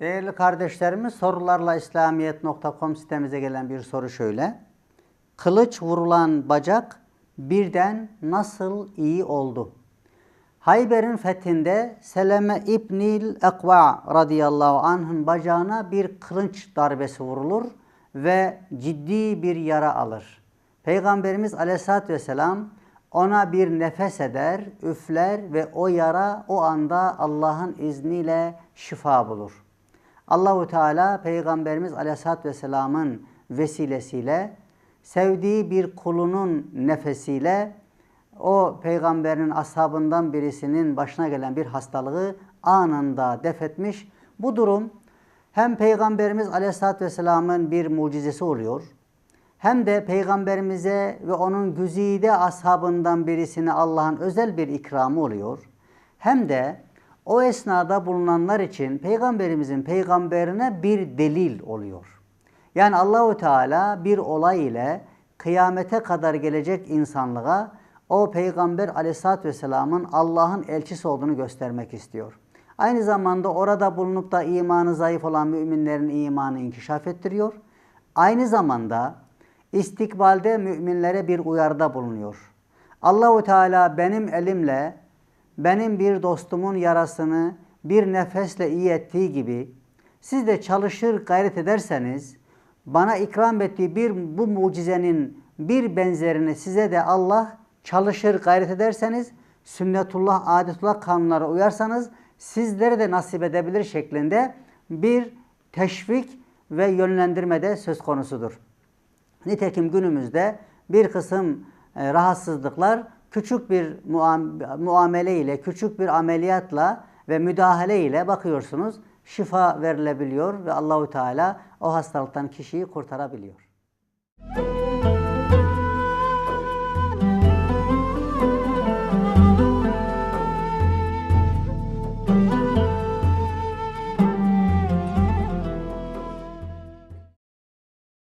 Değerli kardeşlerimiz sorularla İslamiyet.com sitemize gelen bir soru şöyle. Kılıç vurulan bacak birden nasıl iyi oldu? Hayber'in fethinde Seleme İbnil Ekva radıyallahu anh'ın bacağına bir kılıç darbesi vurulur ve ciddi bir yara alır. Peygamberimiz aleyhissalatü vesselam ona bir nefes eder, üfler ve o yara o anda Allah'ın izniyle şifa bulur. Allahu Teala Peygamberimiz Aleyhisselatü Vesselam'ın vesilesiyle sevdiği bir kulunun nefesiyle o peygamberin ashabından birisinin başına gelen bir hastalığı anında defetmiş. Bu durum hem Peygamberimiz Aleyhisselatü Vesselam'ın bir mucizesi oluyor hem de peygamberimize ve onun güzide ashabından birisine Allah'ın özel bir ikramı oluyor. Hem de o esnada bulunanlar için peygamberimizin peygamberine bir delil oluyor. Yani Allahu Teala bir olay ile kıyamete kadar gelecek insanlığa o peygamber aleyhissalatü vesselamın Allah'ın elçisi olduğunu göstermek istiyor. Aynı zamanda orada bulunup da imanı zayıf olan müminlerin imanı inkişaf ettiriyor. Aynı zamanda istikbalde müminlere bir uyarıda bulunuyor. Allahu Teala benim elimle benim bir dostumun yarasını bir nefesle iyi ettiği gibi siz de çalışır gayret ederseniz bana ikram ettiği bir bu mucizenin bir benzerini size de Allah çalışır gayret ederseniz sünnetullah, adetullah kanunlara uyarsanız sizlere de nasip edebilir şeklinde bir teşvik ve yönlendirme de söz konusudur. Nitekim günümüzde bir kısım e, rahatsızlıklar küçük bir muamele ile, küçük bir ameliyatla ve müdahale ile bakıyorsunuz şifa verilebiliyor ve Allahu Teala o hastalıktan kişiyi kurtarabiliyor.